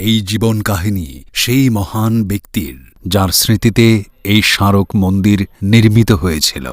এই জীবন কাহিনী সেই মহান ব্যক্তির যার স্মৃতিতে এই স্মারক মন্দির নির্মিত হয়েছিল।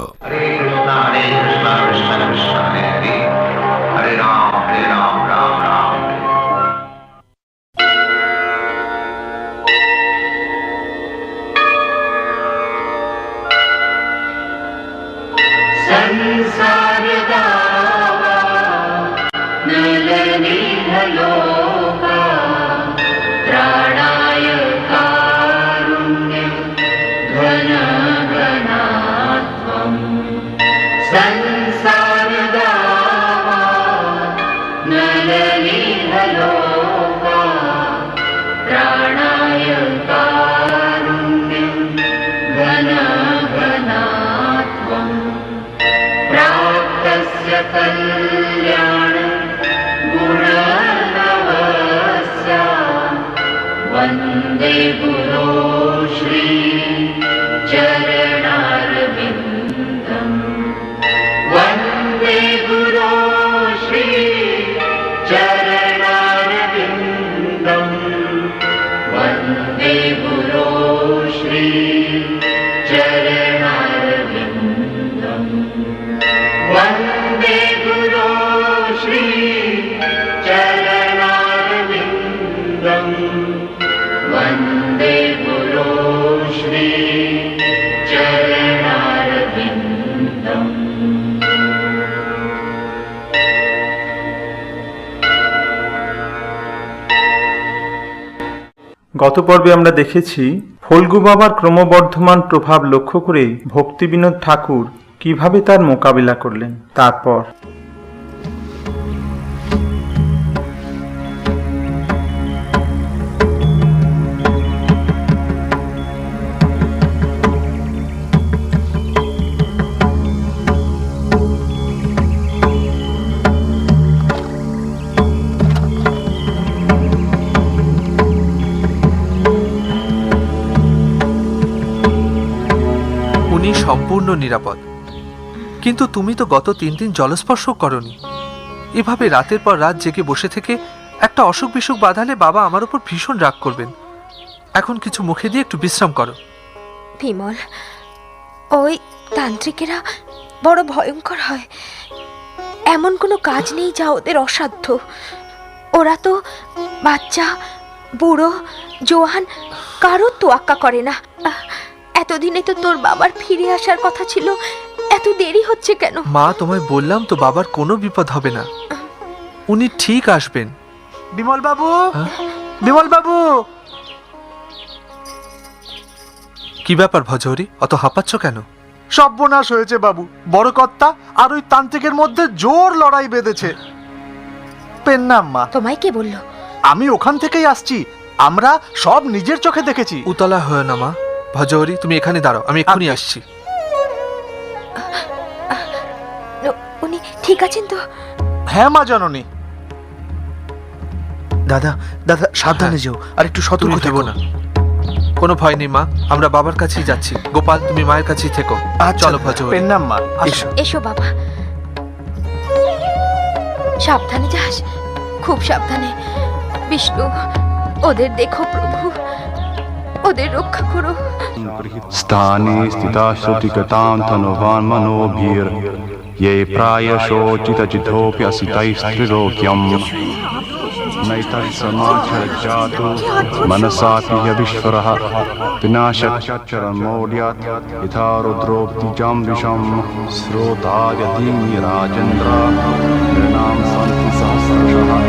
वन्दे गुरो श्री গত পর্বে আমরা দেখেছি ফল্গু বাবার ক্রমবর্ধমান প্রভাব লক্ষ্য করে ভক্তিবিনোদ ঠাকুর কীভাবে তার মোকাবিলা করলেন। তারপর সম্পূর্ণ নিরাপদ। কিন্তু তুমি তো গত তিন দিন জলস্পর্শ করনি। এভাবে রাতের পর রাত জেগে বসে থেকে একটা অসুখ বিসুখ বাঁধালে বাবা আমার উপর ভীষণ রাগ করবেন। এখন কিছু মুখে দিয়ে একটু বিশ্রাম করো। বিমল, ওই তান্ত্রিকেরা বড় ভয়ঙ্কর হয়। এমন কোনো কাজ নেই যা ওদের অসাধ্য। ওরা তো বাচ্চা, বুড়ো, জোয়ান কারোর তোয়াক্কা করে না। এতদিনে তো তোর বাবার ফিরে আসার কথা ছিল এত দেরি হচ্ছে কেন? মা তোমায় বললাম তো বাবার কোনো বিপদ হবে না। উনি ঠিক আসবেন। বিমল বাবু? হ্যাঁ? বিমল বাবু! কি ব্যাপার ভজহরি? অত হাঁপাচ্ছ কেন? সর্বনাশ হয়েছে বাবু। বড় কর্তা আর ওই তান্ত্রিকের মধ্যে জোর লড়াই বেঁধেছে। পেন্নাম মা। তোমায় কে বলল? আমি ওখান থেকেই আসছি। আমরা সব নিজের চোখে দেখেছি। উতলা হয় না মা। ভজহরি তুমি এখানে দাঁড়াও আমি এক্ষুনি আচ্ছা। আসছি। উনি ঠিক আছেন তো? হ্যাঁ মা জননী। দাদা দাদা সাবধানে হ্যাঁ। যেও আর একটু সতর্ক থেকো। না। কোনো ভয় নেই মা আমরা বাবার কাছেই যাচ্ছি। গোপাল তুমি মায়ের কাছেই থেকো। আচ্ছা, চলো ভজহরি। পেন্নাম মা এসো। এসো বাবা। সাবধানে যাস খুব সাবধানে। বিষ্ণু ওদের দেখো প্রভু। ওদের রক্ষা করো स्थाने स्थिताश्रुतिगतां धनुवान् मनोभिर् ये प्रायशोचितजितोऽप्यसितैस्त्रिलोक्यम् नैतत्समाचरजातु मनसापि यविश्वरः विनाशच्चरमौढ्यात् यथा रुद्रोक्तिजां विषं स्रोता यदीनि राजेन्द्र नृणां सन्ति सहस्रशः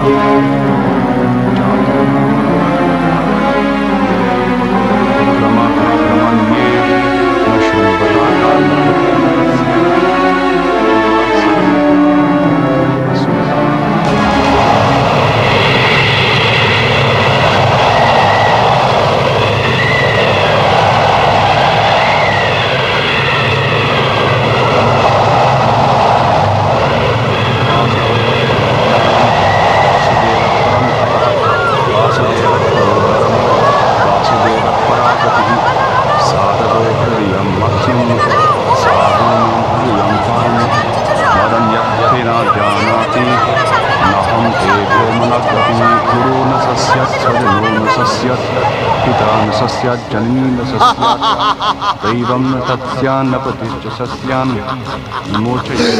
Música शिवं सत्स्यान्नपतिश्च सस्यान् मोचयं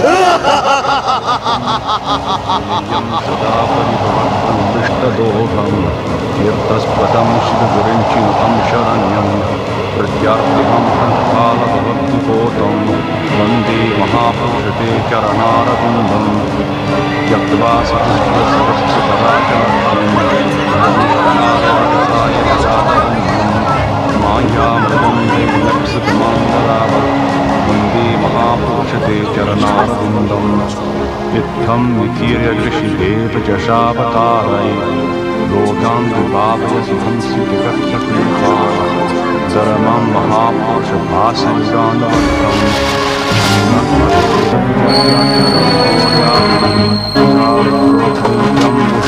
सदा परिभवन्तुष्टदोहं यत्तस्पदं श्रीगुरिञ्चिनुतं शरण्यं प्रत्यार्थिहं हन्तालभवद्विपोतं वंदे महापुरुषते चरणारविन्दं, त्यक्त्वा सकृष्टसरस्य पदाचरणं मायामृतं लक्षितमङ्गलावत् वंदे महापुरुषते चरणारविन्दम् इत्थं विकीर्य ऋषिभे प्रचशावतारै लोकान् विभावय सुखं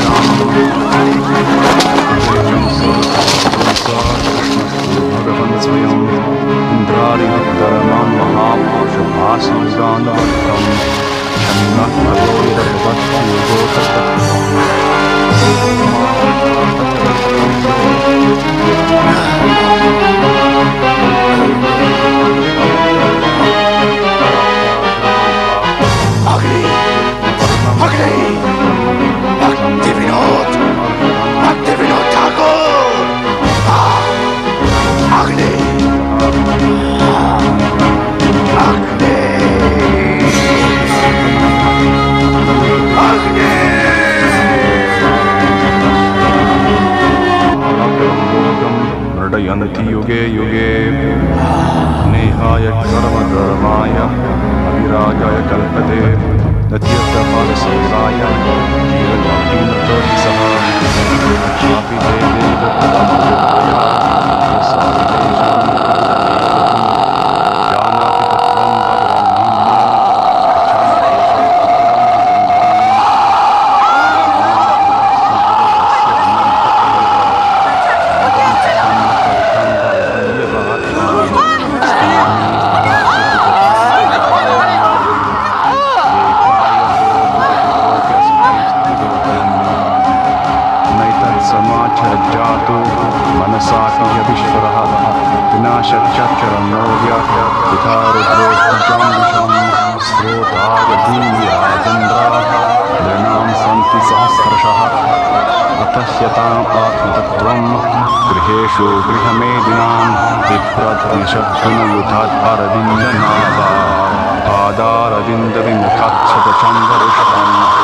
Thank you. महापुरुषभासंगानवर्थम् छन्नः खगोरभक्तियोगोतत्त्वम् यनति युगे युगे नेहाय सर्वधर्माय अभिराजाय कल्पते नत्यर्थपालसेवाय जीवभक्तिना Serving the cups of the Chandra Rishabhana.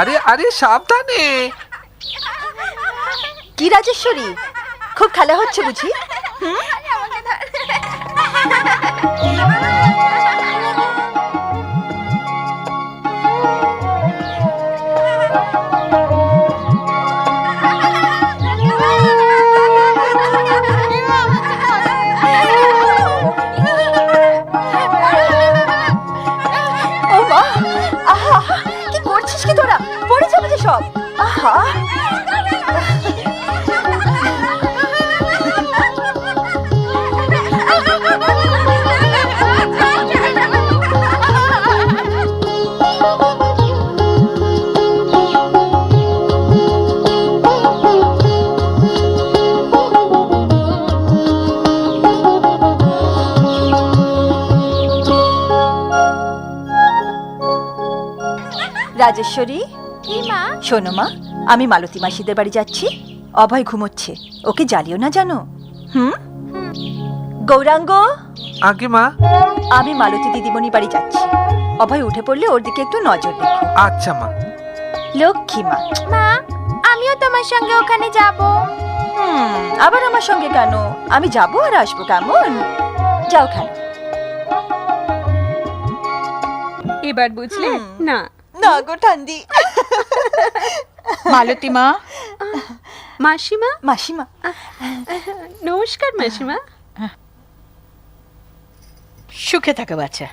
আরে আরে সাবধানে। কি রাজেশ্বরী? খুব খেলা হচ্ছে বুঝি? হুম? রাজেশ্বরী। কি মা। শোনো মা আমি মালতী মাসিদের বাড়ি যাচ্ছি। অভয় ঘুমোচ্ছে। ওকে জ্বালিও না জানো। হুম? গৌরাঙ্গ? আগে মা? আমি মালতী দিদিমণি বাড়ি যাচ্ছি। অভয় উঠে পড়লে ওর দিকে একটু নজর রেখো। আচ্ছা মা। লক্ষ্মী মা। মা আমিও তোমার সঙ্গে ওখানে যাব। হুম আবার আমার সঙ্গে কেন? আমি যাব আর আসব কেমন? যাও খান। এবার বুঝলে? না না গো ঠান্ডি মালতী মা মাসিমা মাসিমা নমস্কার মাসিমা সুখে থাকো বাচ্চা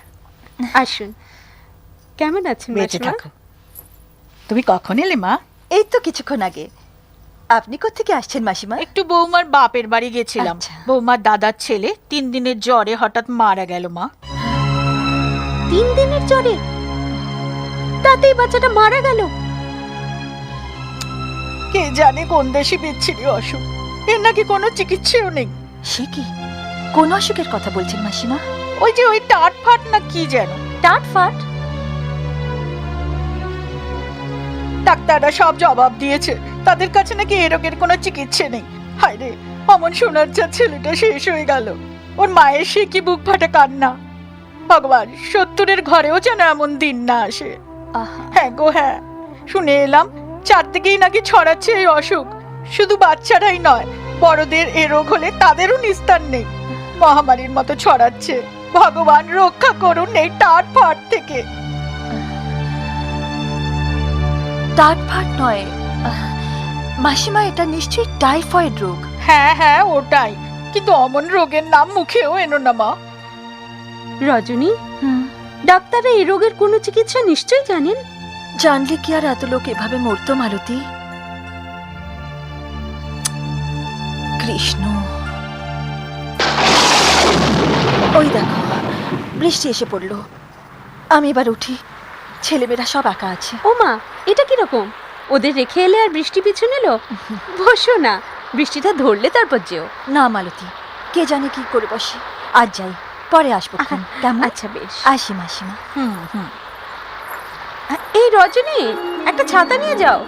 আসুন কেমন আছেন বেঁচে মাসিমা থাকো তুমি কখন এলে মা এই তো কিছুক্ষণ আগে আপনি কোথেকে আসছেন মাসিমা একটু বৌমার বাপের বাড়ি গেছিলাম। বৌমার দাদার ছেলে তিন দিনের জ্বরে হঠাৎ মারা গেল মা তিন দিনের জ্বরে তাতেই বাচ্চাটা মারা গেল। কে জানে কোন দেশে বিচ্ছিরি অসুখ। এর নাকি কোনো চিকিৎসাও নেই। সে কি? কোন অসুখের কথা বলছেন মাসিমা? ওই যে ওই টাট ফাট না কি যেন। টাট ফাট? ডাক্তাররা সব জবাব দিয়েছে। তাদের কাছে নাকি এ রোগের কোনো চিকিৎসা নেই। হায় রে অমন সোনার যা ছেলেটা শেষ হয়ে গেল। ওর মায়ের সে কি বুক ফাটা কান্না। ভগবান সত্তরের ঘরেও যেন এমন দিন না আসে। হ্যাঁ গো হ্যাঁ। শুনে এলাম চারদিকেই নাকি ছড়াচ্ছে এই অসুখ। শুধু বাচ্চারাই নয় বড়দের এ রোগ হলে তাদেরও নিস্তার নেই। মহামারীর মতো ছড়াচ্ছে। ভগবান রক্ষা করুন এই টাট ফাট থেকে। টাট ফাট নয় মাসিমা এটা নিশ্চয়ই টাইফয়েড রোগ। হ্যাঁ হ্যাঁ ওটাই। কিন্তু অমন রোগের নাম মুখেও এনো না মা। রজনী ডাক্তাররা এই রোগের কোনো চিকিৎসা নিশ্চয়ই জানেন? জানলে কি আর এত লোক এভাবে মরতো মালতী? কৃষ্ণ। ওই দেখো বৃষ্টি এসে পড়ল। আমি এবার উঠি। ছেলেমেয়েরা সব একা আছে। ও মা এটা কীরকম ওদের রেখে এলে আর বৃষ্টি পিছু নিল? বসো না বৃষ্টিটা ধরলে তারপর যেও। না মালতী কে জানে কি করে বসে। আজ যাই। পরে আসব ক্ষণ। কেমন? আচ্ছা বেশ। আসি মাসিমা। হুম হুম। এই রজনী একটা ছাতা নিয়ে যাও।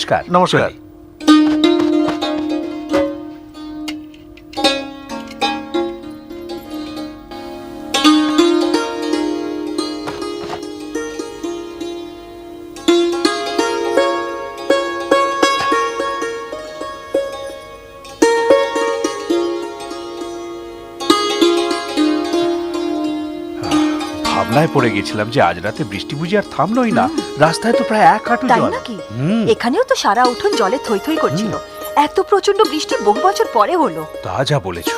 মুরলি নমস্কার নমস্কার। চলি। পড়ে গেছিলাম যে আজ রাতে বৃষ্টি বুঝি আর থামলোই না। রাস্তায় তো প্রায় এক হাঁটু তাই জল। নাকি? হুম। এখানেও তো সারা উঠোন জলে থই থই করছিল। এত প্রচণ্ড বৃষ্টি বহু বছর পরে হলো। তা যা বলেছ।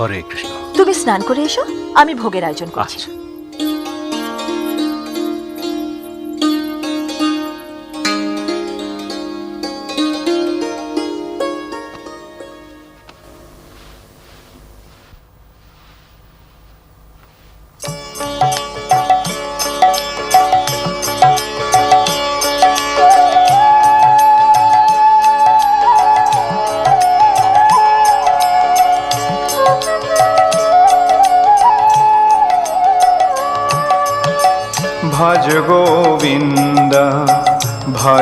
হরে কৃষ্ণ। তুমি স্নান করে এসো আমি ভোগের আয়োজন করছি। আচ্ছা।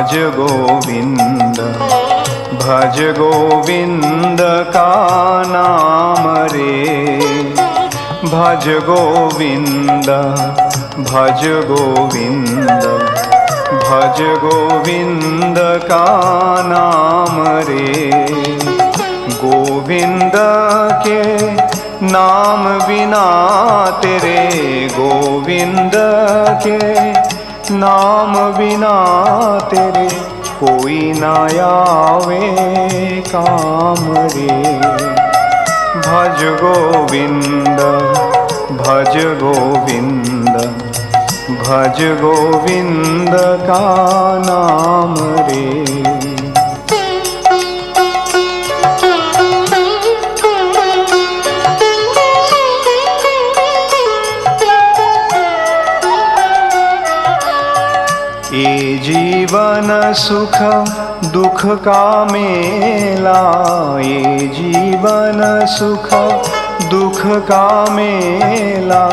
भज गोविंद भज गोविंद का नाम रे। भज गोविंद भज गोविंद भज गोविंद का नाम रे। गोविंद के नाम बिना तेरे, गोविंद के नाम बिना तेरे कोई ना आवे काम रे। भज गोविंद भज गोविंद भज गोविंद का नाम रे। जीवन सुख दुख का मेला, ये जीवन सुख दुख का मेला।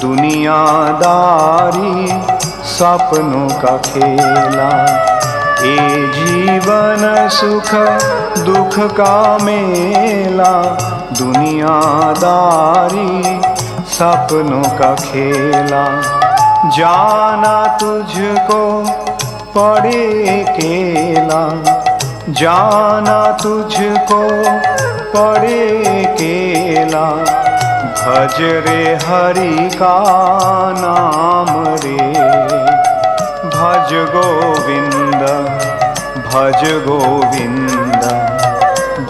दुनियादारी सपनों का खेला, ये जीवन सुख दुख का मेला। दुनियादारी सपनों का खेला, जाना तुझको पड़े केला जाना तुझको पड़े केला भज रे हरि का नाम रे भज गोविंद भज गोविंद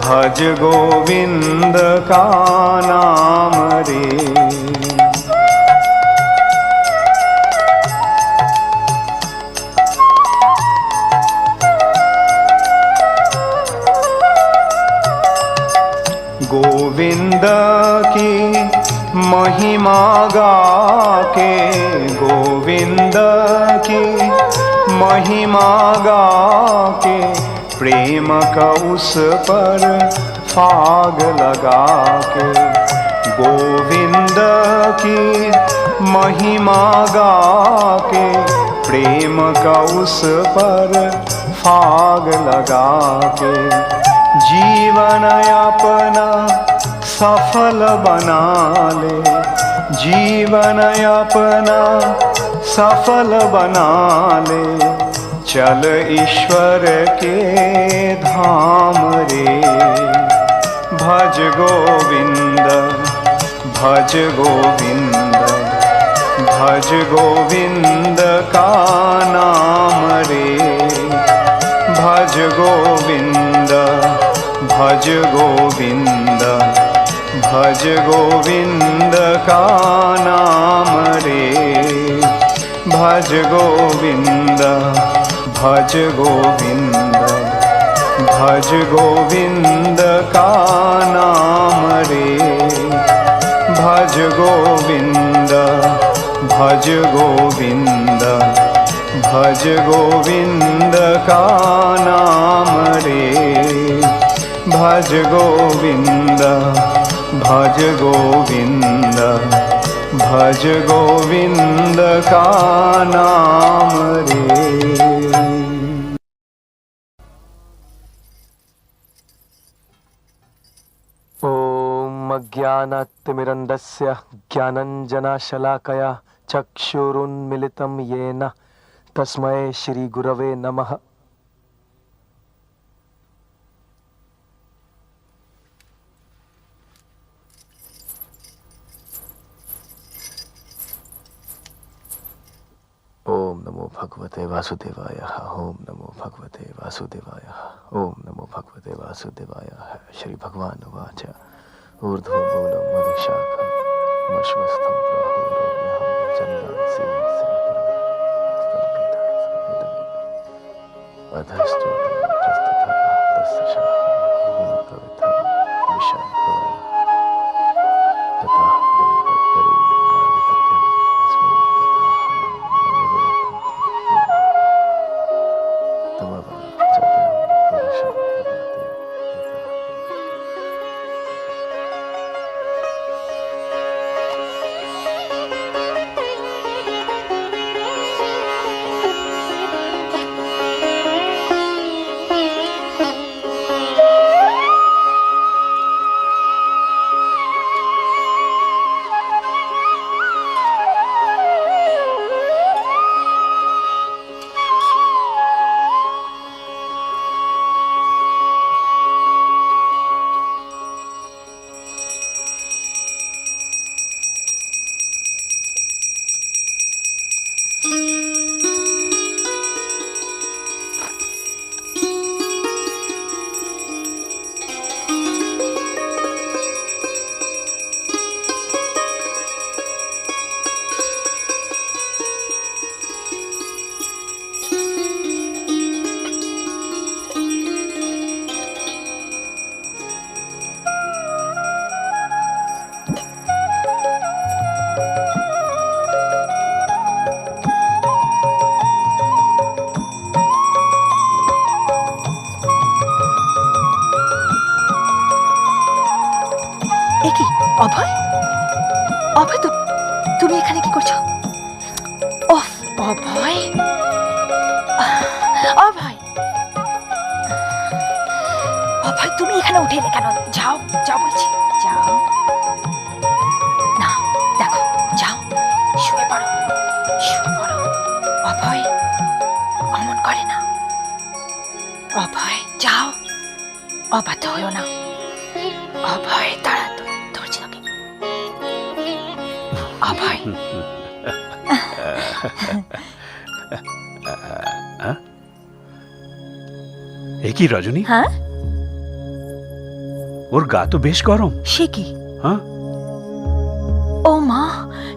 भज गोविंद का नाम रे गोविंद की महिमा गा के गोविंद की महिमा गा के प्रेम का उस पर फाग लगा के गोविंद की महिमा गा के प्रेम का उस पर फाग लगा के जीवन अपना सफल बना ले जीवन अपना सफल बना ले चल ईश्वर के धाम रे। भज गोविंद भज गोविंद भज गोविंद का नाम रे। भज गोविंद। भज गोविंद भज गोविंद का नाम रे भज गोविंद भज गोविंद भज गोविंद का नाम रे भज गोविंद भज गोविंद भज गोविंद का नाम रे भज गोविंद भज गोविंद भज गोविंद का नाम रे। ॐ अज्ञानतिमिरन्दस्य ज्ञानञ्जनशलाकया चक्षुरुन्मिलितं येन। तस्मै श्रीगुरवे नमः ओम नमो भगवते वासुदेवाय, ओम नमो भगवते वासुदेवाय, ओम नमो भगवते वासुदेवाय, श्री भगवान उवाच। ऊर्ध्व मूलम मनुषाखम मश्वस्थम प्राहुर्यहम चंदांसि अधस्तोत्रम् অভয় অভয়। অভয়, তুমি এখানে উঠে কেন? যাও যাও বলছি। যাও। না, দেখো, যাও। শুয়ে পড়ো। শুয়ে পড়ো। অভয়, অমন করে না। অভয়, যাও। অবাধ্য হয়েও না। অভয় তারা ধরছি তোকে। অভয়। এ কি রজনী? হ্যাঁ? ওর গা তো বেশ গরম। সে কি? হ্যাঁ? ও মা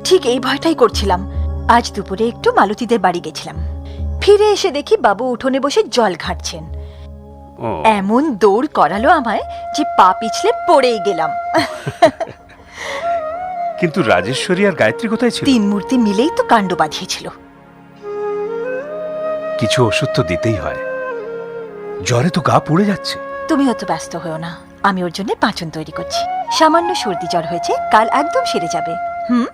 ঠিক এই ভয়টাই করছিলাম। আজ দুপুরে একটু মালতীদের বাড়ি গেছিলাম। ফিরে এসে দেখি বাবু উঠোনে বসে জল ঘাটছেন। এমন দৌড় করালো আমায় যে পা পিছলে পড়েই গেলাম। কিন্তু রাজেশ্বরী আর গায়ত্রী কোথায় ছিল? তিন মূর্তি মিলেই তো কাণ্ড বাঁধিয়েছিল। কিছু ওষুধ তো দিতেই হয়। জ্বরে তো গা পুড়ে যাচ্ছে। তুমি অত ব্যস্ত হয়েও না। আমি ওর জন্য পাঁচন তৈরি করছি। সামান্য সর্দি জ্বর হয়েছে কাল একদম সেরে যাবে। হুম?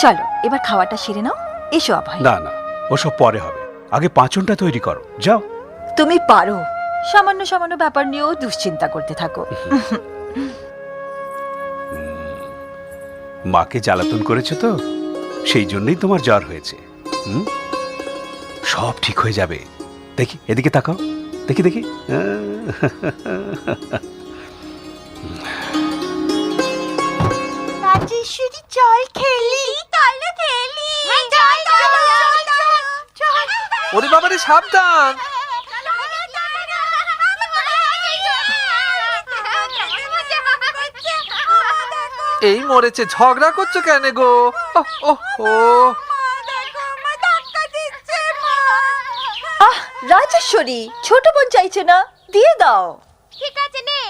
চলো এবার খাওয়াটা সেরে নাও। এসো অভয়। না না ওসব পরে হবে। আগে পাঁচনটা তৈরি করো। যাও। তুমি পারো। সামান্য সামান্য ব্যাপার নিয়েও দুশ্চিন্তা করতে থাকো। মাকে জ্বালাতন করেছ তো? সেই জন্যই তোমার জ্বর হয়েছে। হুম? সব ঠিক হয়ে যাবে। দেখি এদিকে তাকাও। দেখি দেখি। রাজেশ্বরী চল খেলি। চলো খেলি। চল চল ওরে বাবারে সাবধান। এই মরেছে ঝগড়া করছ কেন গো? ও ও রাজেশ্বরী ছোট বোন চাইছে না দিয়ে দাও। ঠিক আছে নে।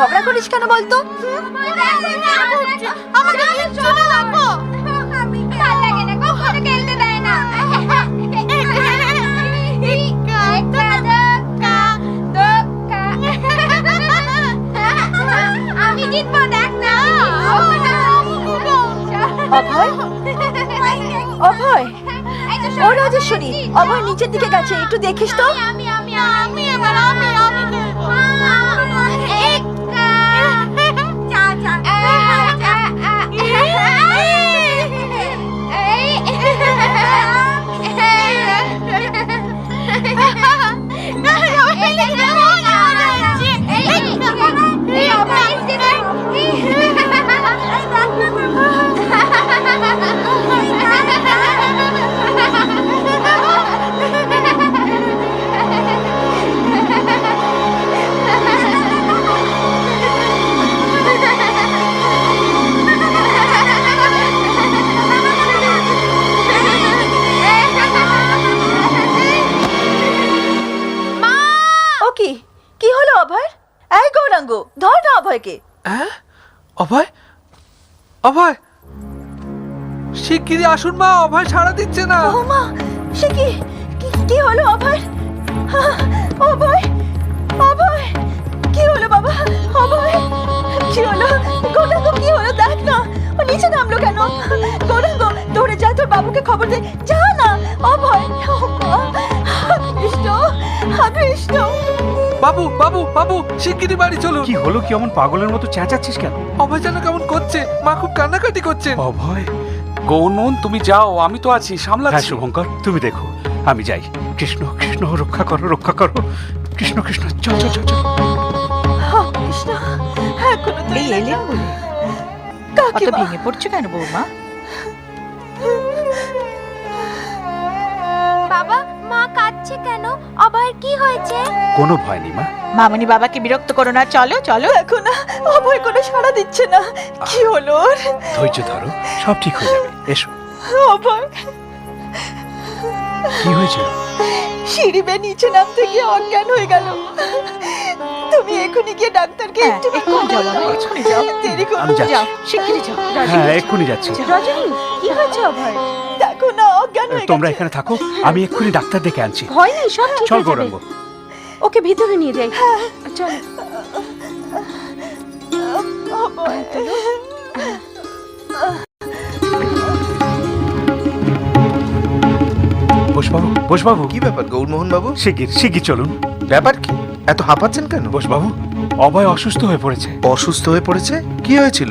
ঝগড়া করিস কেন বলতো? অভয়? অভয়? অভয়, নিচের দিকে গেছে, একটু দেখিস তো। আমি আমি আমি আমি অভয়, শিগগিরই আসুন মা, অভয় সাড়া দিচ্ছে না। ও মা সে কি, কি- হলো অভয়? অভয় অভয়, কি হলো বাবা? অভয়, কি হলো? কি হলো? দেখ না, ও নিচে নামলো কেন? গৌরাঙ্গ, দৌড়ে যা, তোর বাবুকে খবর দে। যা না, অভয় কৃষ্ণ কৃষ্ণ বাবু বাবু বাবু শিগগিরই বাড়ি চলুন। কি হলো কি অমন পাগলের মতো চেঁচাচ্ছিস কেন? অভয় যেন কেমন করছে মা খুব কান্নাকাটি করছেন। অভয়? গৌনন তুমি যাও আমি তো আছি হ্যাঁ সামলাচ্ছি শুভঙ্কর তুমি দেখো আমি যাই। কৃষ্ণ কৃষ্ণ রক্ষা করো রক্ষা করো। কৃষ্ণ কৃষ্ণ চল চল চল চল। কৃষ্ণ এখনও এলেন। বলে কাকিমা। ভেঙে পড়ছো কেন বৌমা? বাবা মা কাঁদছে কেন? অভয়ের কি হয়েছে? কোনো ভয় নেই মা। মামনি বাবাকে বিরক্ত করো না চলো চলো দেখো না অভয় কোনো সাড়া দিচ্ছে না। কি হলো ওর? ধৈর্য ধরো সব ঠিক হয়ে যাবে। এসো। অভয়। কি হয়েছিল? সিঁড়ি বেয়ে নিচে নামতে গিয়ে অজ্ঞান হয়ে গেল। তুমি এখনই গিয়ে ডাক্তারকে হ্যাঁ, একটু এক্ষুনি যাও বাবা, আচ্ছা। এক্ষুনি যাও। দেরি করো আমি যাচ্ছি। যাও। শিগগিরই যাও। হ্যাঁ এক্ষুনি যাচ্ছি। রজনী কি হয়েছে অভয়? দেখো না অজ্ঞান হয়ে তোমরা গেছে। এখানে থাকো আমি এক্ষুনি ডাক্তার ডেকে আনছি। ভয় নেই সব ঠিক চল হয়ে যাবে গৌরাঙ্গ। ওকে ভিতরে নিয়ে যাই। চল। অভয় বসবাবু বসবাবু। কি ব্যাপার গৌরমোহন বাবু শিগগির শিগগির চলুন। ব্যাপার কি? এত হাঁপাচ্ছেন কেন? বসবাবু অভয় অসুস্থ হয়ে পড়েছে। অসুস্থ হয়ে পড়েছে? কি হয়েছিল?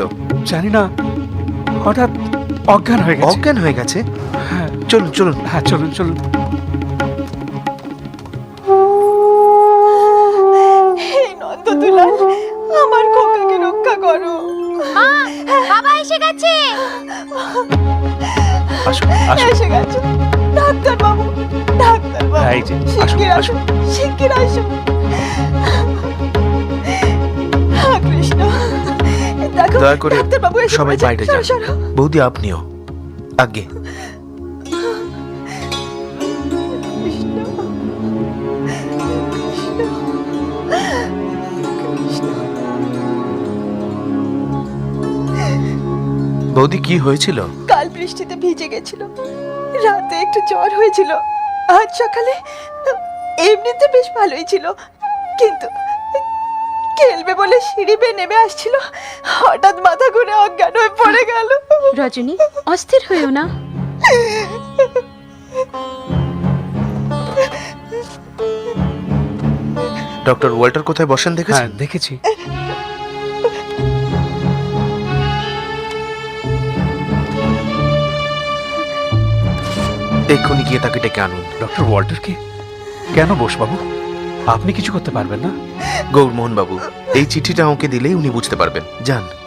জানি না। হঠাৎ অজ্ঞান হয়ে গেছে। অজ্ঞান হয়ে গেছে? হ্যাঁ। চলুন চলুন। হ্যাঁ চলুন চলুন। নন্দদুলাল আমার খোকাকে রক্ষা করো। বাবা এসে গেছে। আসুন আসুন। এসে গেছো। ডাক্তার বাবু ডাক্তার বাবু এই যে, আসুন, শিগগির আসো আসুন। শিগগির আসো দয়া করে সবাই বাইরে যান। বৌদি আপনিও। আগে বৌদি কি হয়েছিল? কাল বৃষ্টিতে ভিজে গেছিল। রাতে একটু জ্বর হয়েছিল। আজ সকালে এমনিতে বেশ ভালোই ছিল। কিন্তু খেলবে বলে সিঁড়ি বেয়ে নেমে আসছিল। হঠাৎ মাথা ঘুরে অজ্ঞান হয়ে পড়ে গেল। রজনী অস্থির হইও না। ডক্টর ওয়াল্টার কোথায় বসেন হ্যাঁ দেখেছেন দেখেছি। এক্ষুনি গিয়ে তাকে ডেকে আনুন। ডক্টর ওয়াল্টারকে? কেন বসবাবু? আপনি কিছু করতে পারবেন না? গৌরমোহন বাবু এই চিঠিটা আমাকে দিলেই উনি বুঝতে পারবেন। যান।